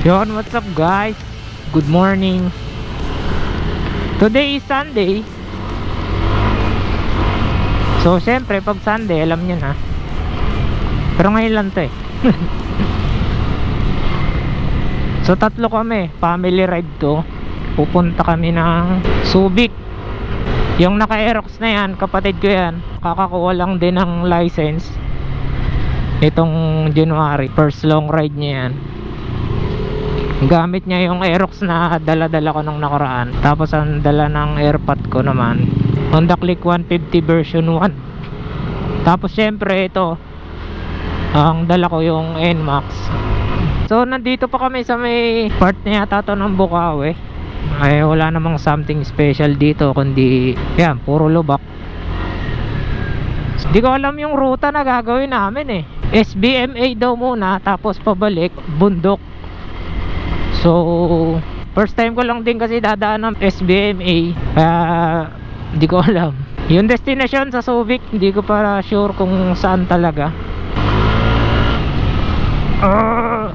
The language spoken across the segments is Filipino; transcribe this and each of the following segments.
Yon, what's up guys? Good morning. Today is Sunday. So, syempre, pag Sunday, alam nyo na. Pero ngayon lang to eh. so, tatlo kami. Family ride to. Pupunta kami ng Subic. Yung naka-Aerox na yan, kapatid ko yan. Kakakuha lang din ng license. Itong January. First long ride niya yan gamit niya yung Aerox na dala-dala ko nung nakaraan. Tapos ang dala ng airpot ko naman Honda Click 150 version 1 tapos syempre ito ang dala ko yung NMAX. So nandito pa kami sa may part na yata to ng Bukawi. Ay wala namang something special dito kundi yan puro lubak. Di ko alam yung ruta na gagawin namin eh. SBMA daw muna tapos pabalik bundok. So, first time ko lang din kasi dadaan ng SBMA. Kaya, di ko alam. Yung destination sa Subic, hindi ko para sure kung saan talaga. Ah,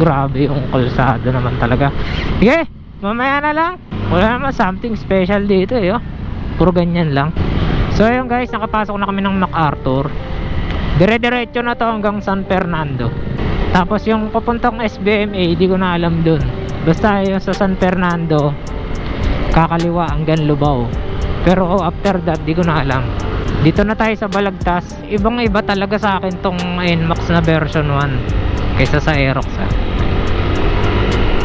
grabe yung kalsada naman talaga. Sige, mamaya na lang. Wala naman something special dito eh. Oh. Puro ganyan lang. So ayun guys, nakapasok na kami ng MacArthur. Dire-diretso na to hanggang San Fernando. Tapos yung papuntang SBMA, di ko na alam dun. Basta yung sa San Fernando, kakaliwa hanggang Lubao. Pero after that, di ko na alam. Dito na tayo sa Balagtas. Ibang iba talaga sa akin tong NMAX na version 1 kaysa sa Aerox. ah.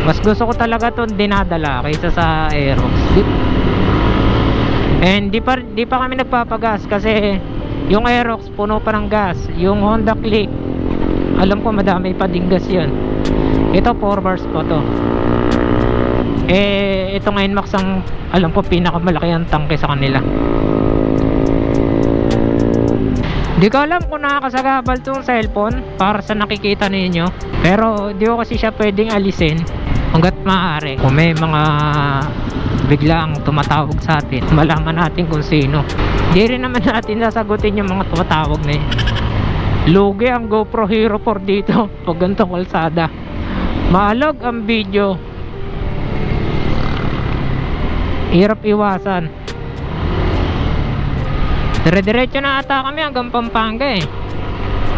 Mas gusto ko talaga tong dinadala kaysa sa Aerox. And di pa, di pa kami nagpapagas kasi yung Aerox puno pa ng gas. Yung Honda Click alam ko madami pa ding gas yun. Ito 4 bars po to. Eh itong NMAX ang alam ko pinakamalaki ang tangke sa kanila. Di ko alam kung nakakasagabal tong cellphone para sa nakikita ninyo. Pero di ko kasi siya pwedeng alisin hanggat maaari. Kung may mga biglang tumatawag sa atin malaman natin kung sino. Di rin naman natin sasagutin yung mga tumatawag na yun Lugi ang GoPro Hero 4 dito pag ganitong kalsada. Maalog ang video. Hirap iwasan. Dire-diretso na ata kami hanggang Pampanga eh.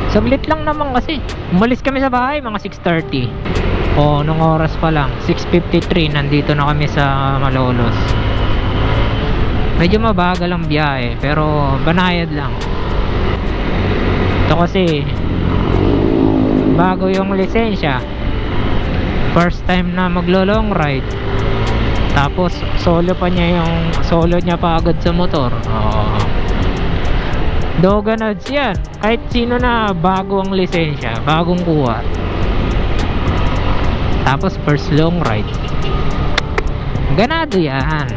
Saglit lang naman kasi. Umalis kami sa bahay mga 6.30. O, nung oras pa lang. 6.53 nandito na kami sa Malolos. Medyo mabagal ang biyahe pero banayad lang. Ito kasi bago yung lisensya. First time na maglo long ride. Tapos solo pa niya yung solo niya pa agad sa motor. Oo. Doganads yan. Kahit sino na bago ang lisensya bagong kuha. Tapos first long ride. Ganado yan.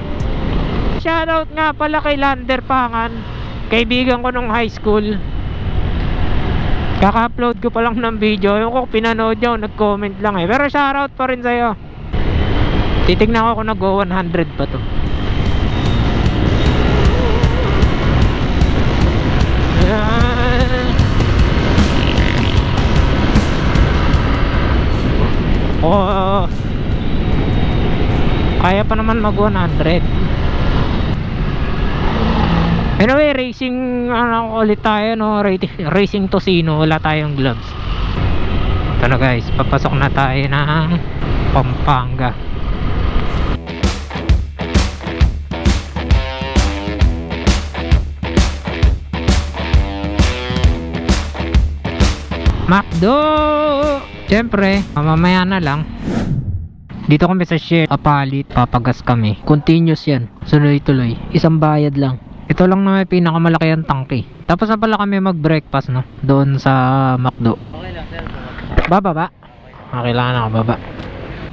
Shoutout nga pala kay Lander Pangan kaibigan ko nung high school Kaka-upload ko pa lang ng video. Yung ko pinanood nyo, nag-comment lang eh. Pero shoutout pa rin sa'yo. Titignan ko kung nag-go 100 pa to. Oh, kaya pa naman mag 100 Anyway, racing ano ulit tayo no, racing Tosino, wala tayong gloves. Ito na guys, papasok na tayo ng Pampanga. Macdo! Siyempre, mamaya na lang. Dito kami sa share, apalit, papagas kami. Continuous yan, sunod tuloy. Isang bayad lang. Ito lang na may pinakamalaki ang tangke. Tapos na pala kami mag-breakfast, no? Doon sa McDo. Okay lang, sir. Bababa? Ah, kailangan na baba.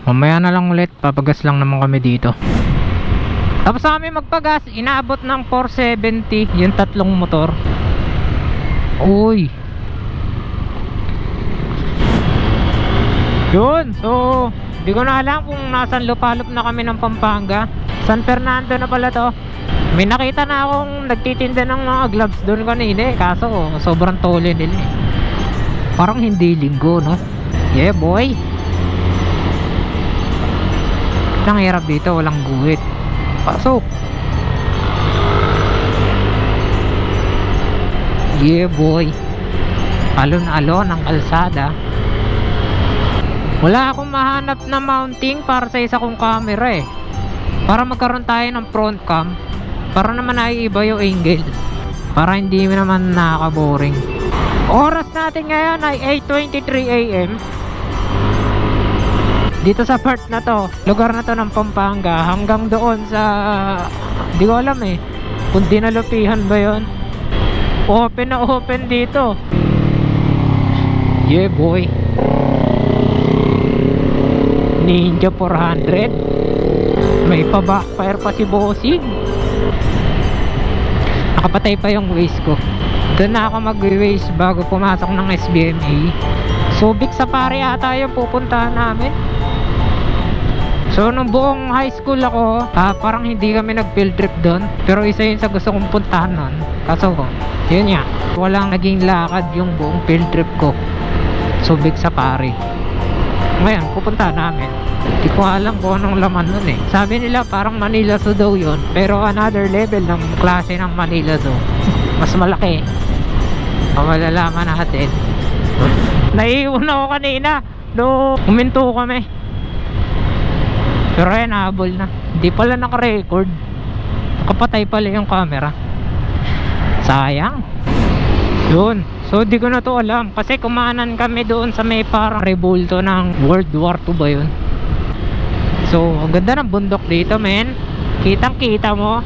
Mamaya na lang ulit, papagas lang naman kami dito. Tapos na kami magpagas, inaabot ng 470 yung tatlong motor. Uy. Yun, so di ko na alam kung nasan lupalop na kami ng Pampanga. San Fernando na pala to. May nakita na akong nagtitinda ng mga gloves doon kanina eh. Kaso sobrang tole nila eh. Parang hindi linggo, no? Yeah, boy. Ang dito, walang guhit. Pasok. Yeah boy. Alon-alon ang kalsada. Wala akong mahanap na mounting para sa isa kong camera eh. Para magkaroon tayo ng front cam. Para naman naiiba yung angle. Para hindi naman nakaka-boring. Oras natin ngayon ay 8.23 a.m. Dito sa part na to, lugar na to ng Pampanga hanggang doon sa di ko alam eh kung dinalupihan ba yon open na open dito yeah boy Ninja 400 may pa backfire pa si bossing nakapatay pa yung waist ko doon na ako mag-waste bago pumasok ng SBMA Subic Safari ata yung pupuntahan namin So nung buong high school ako, ah, parang hindi kami nag field trip doon. Pero isa yun sa gusto kong puntahan nun. Kaso, yun nga, walang naging lakad yung buong field trip ko. Subic Safari. Ngayon, pupuntahan namin. Hindi ko alam kung anong laman nun eh. Sabi nila parang Manila Zoo daw yun. Pero another level ng klase ng Manila Zoo. Mas malaki. O malalaman natin. Naiiwan ako kanina. No, uminto kami. Pero ayan, nahabol na. Hindi pala naka-record. Nakapatay pala yung camera. Sayang. Yun. So, di ko na to alam. Kasi kumanan kami doon sa may parang rebulto ng World War II ba yun? So, ang ganda ng bundok dito, men. Kitang kita mo.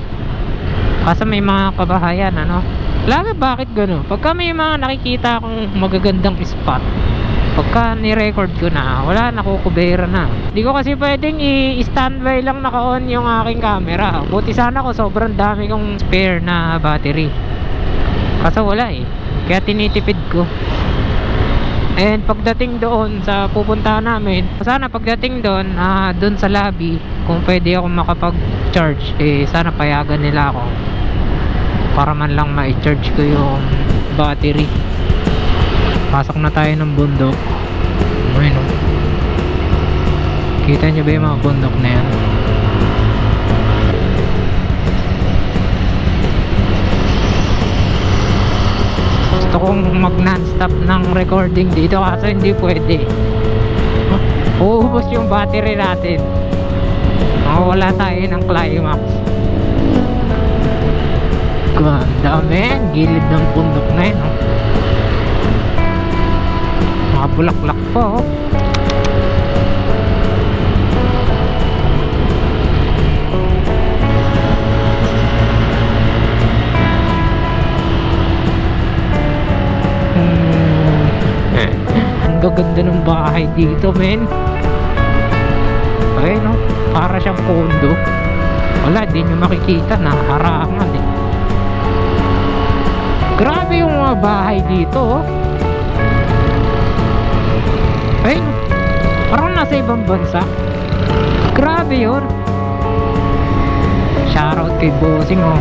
Kasi may mga kabahayan, ano. Lagi bakit gano'n? Pagka may mga nakikita akong magagandang spot, pagka ni-record ko na, wala nakukubera na. Hindi ko kasi pwedeng i-standby lang naka-on yung aking camera. Buti sana ko sobrang dami kong spare na battery. Kaso wala eh. Kaya tinitipid ko. And pagdating doon sa pupuntahan namin, sana pagdating doon, ah, doon sa lobby, kung pwede ako makapag-charge, eh sana payagan nila ako. Para man lang ma-charge ko yung battery. Pasok na tayo ng bundok. Oh. Kita nyo ba yung mga bundok na yan? Kong mag non-stop ng recording dito kasi hindi pwede. Uubos yung battery natin. Mawala tayo ng climax. Ganda men, gilid ng bundok na yun. Mga bulaklak po oh. Bahay dito men ayun no para siyang kondo wala di nyo makikita nakaharangan eh grabe yung mga bahay dito oh ay, parang nasa ibang bansa. Grabe yun. Shoutout kay Bossing oh.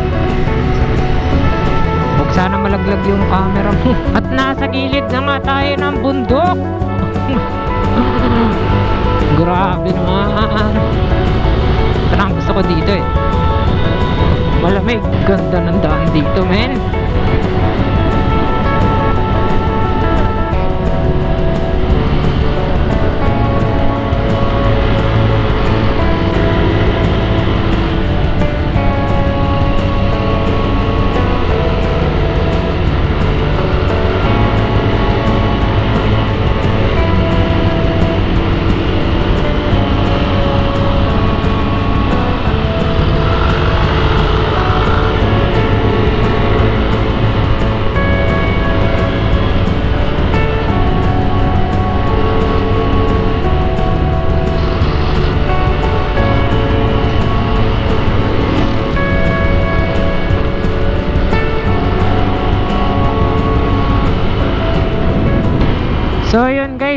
Huwag sana malaglag yung camera mo. At nasa gilid na nga tayo ng bundok. Grabe naman. Ito na gusto ko dito eh. Malamig. Ganda ng daan dito men.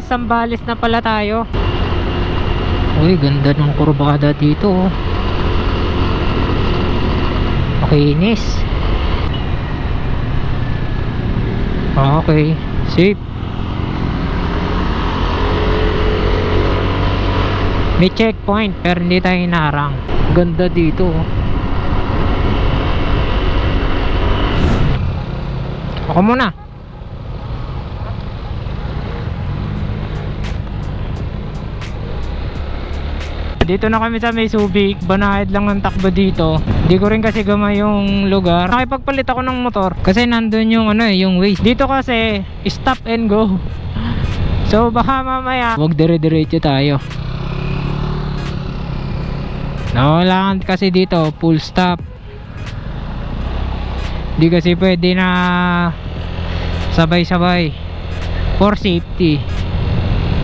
Sambales na pala tayo. Uy, ganda ng kurbada dito. oh. Makinis. Okay, safe. May checkpoint pero hindi tayo hinarang. Ganda dito. oh. Ako muna. Dito na kami sa May Subic, banahid lang ng takbo dito. Hindi ko rin kasi gamay yung lugar. Nakipagpalit ako ng motor kasi nandun yung ano eh, yung waste. Dito kasi stop and go. So baka mamaya wag dire-diretso tayo. Nawalaan kasi dito full stop. Hindi kasi pwede na sabay-sabay for safety.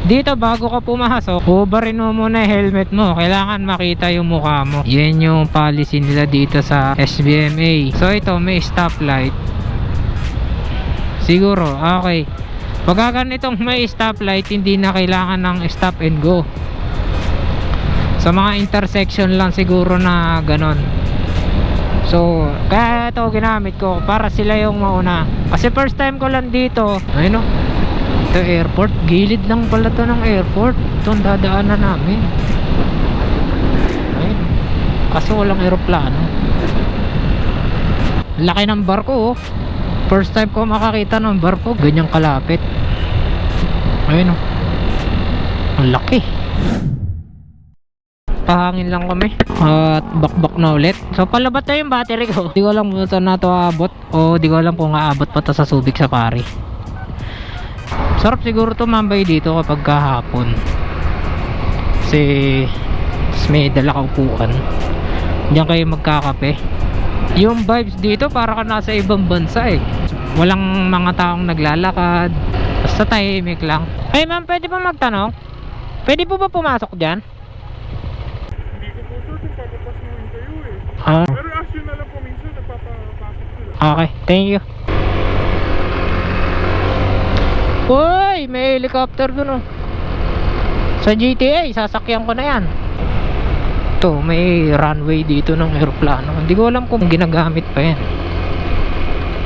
Dito bago ka pumasok, ubarin mo muna yung helmet mo. Kailangan makita yung mukha mo. Yan yung policy nila dito sa SBMA. So ito may stoplight. Siguro, okay. Pagka ganitong may stoplight, hindi na kailangan ng stop and go. Sa mga intersection lang siguro na ganon. So, kaya ito ginamit ko para sila yung mauna. Kasi first time ko lang dito. Ayun o. Ito airport. Gilid lang pala to ng airport. Ito ang dadaanan namin. Ayun. Kaso walang aeroplano. Laki ng barko oh. First time ko makakita ng barko. Ganyang kalapit. Ayun o. Ang laki. Pahangin lang kami. At bakbak na ulit. So palabat na yung battery ko. Di ko alam kung saan na to aabot. O di ko alam kung aabot pa to sa Subic Safari. Sarap siguro tumambay dito kapag kahapon. Kasi may dala ka upuan. Diyan kayo magkakape. Yung vibes dito para ka nasa ibang bansa eh. Walang mga taong naglalakad. Basta tahimik lang. Ay ma'am, pwede pa magtanong? Pwede po ba pumasok dyan? Hindi ko po sure kung papapasuhin kayo eh. Ah, Pero yun na lang po minsan, nagpapapasok sila. okay. Thank you. Uy, may helicopter dun oh. Sa GTA, sasakyan ko na yan. Ito, may runway dito ng aeroplano. Hindi ko alam kung ginagamit pa yan.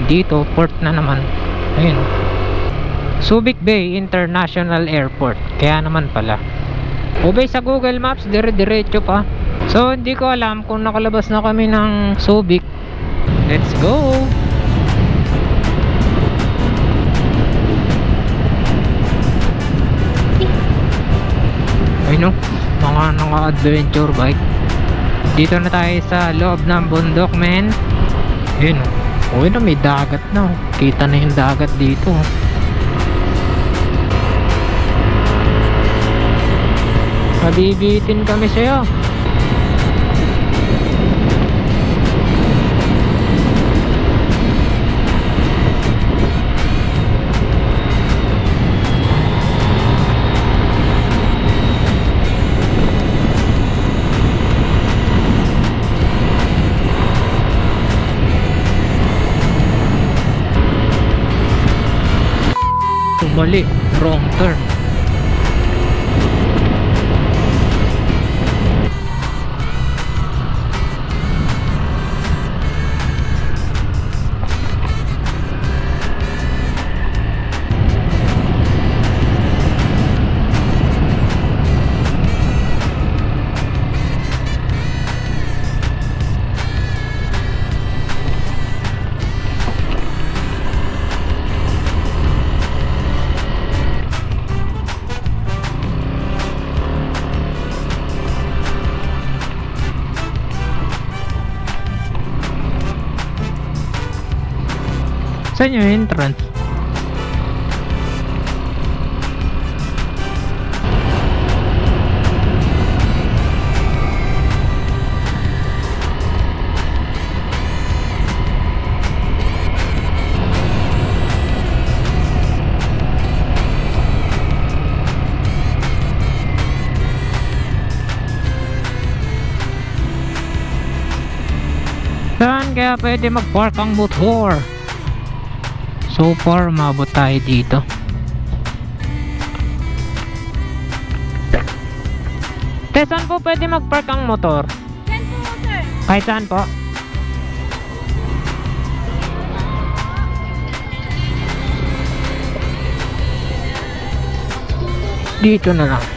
Dito, port na naman. Ayun oh. Subic Bay International Airport. Kaya naman pala. O bay sa Google Maps, dire-diretso pa. So, hindi ko alam kung nakalabas na kami ng Subic. Let's go! Ay no, mga naka-adventure bike. Dito na tayo sa loob ng bundok, men. Ayun oh. Oh, yun oh, may dagat na. oh. Kita na yung dagat dito. oh. Mabibitin kami sa'yo. Mali, wrong turn. Yung entrance? Saan kaya pwede mag-park ang motor? So far, umabot tayo dito. Te, saan po pwede mag-park ang motor? Yan po, sir. Kahit saan po? Dito na lang.